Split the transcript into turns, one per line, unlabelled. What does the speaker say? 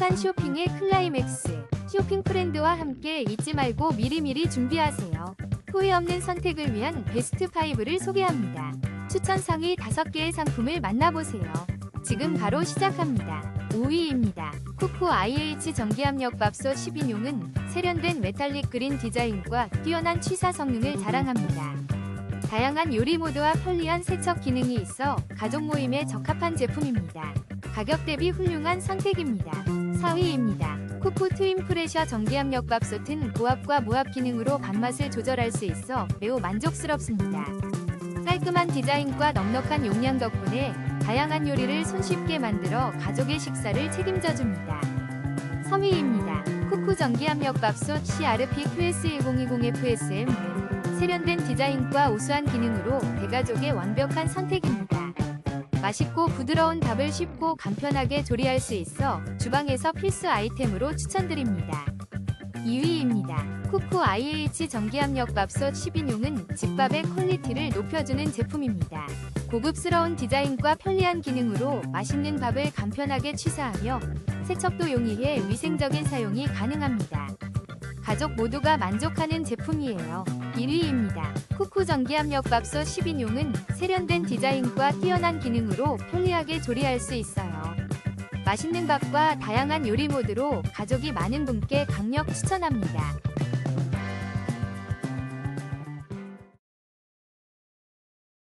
행복한 쇼핑의 클라이맥스. 쇼핑 프렌드와 함께 잊지 말고 미리미리 준비하세요. 후회 없는 선택을 위한 베스트 5를 소개합니다. 추천 상위 5개의 상품을 만나보세요. 지금 바로 시작합니다. 5위입니다. 쿠쿠 IH 전기압력 밥솥 10인용은 세련된 메탈릭 그린 디자인과 뛰어난 취사 성능을 자랑합니다. 다양한 요리 모드와 편리한 세척 기능이 있어 가족 모임에 적합한 제품입니다. 가격 대비 훌륭한 선택입니다. 4위입니다. 쿠쿠 트윈 프레셔 전기압력 밥솥은 고압과 무압 기능으로 밥맛을 조절할 수 있어 매우 만족스럽습니다. 깔끔한 디자인과 넉넉한 용량 덕분에 다양한 요리를 손쉽게 만들어 가족의 식사를 책임져 줍니다. 3위입니다. 쿠쿠 전기압력 밥솥 CRP QS1020FSM 세련된 디자인과 우수한 기능으로 대가족의 완벽한 선택입니다. 맛있고 부드러운 밥을 쉽고 간편하게 조리할 수 있어 주방에서 필수 아이템으로 추천드립니다. 2위입니다. 쿠쿠 IH 전기압력 밥솥 10인용은 집밥의 퀄리티를 높여주는 제품입니다. 고급스러운 디자인과 편리한 기능으로 맛있는 밥을 간편하게 취사하며 세척도 용이해 위생적인 사용이 가능합니다. 가족 모두가 만족하는 제품이에요. 1위입니다. 쿠쿠 전기압력 밥솥 10인용은 세련된 디자인과 뛰어난 기능으로 편리하게 조리할 수 있어요. 맛있는 밥과 다양한 요리 모드로 가족이 많은 분께 강력 추천합니다.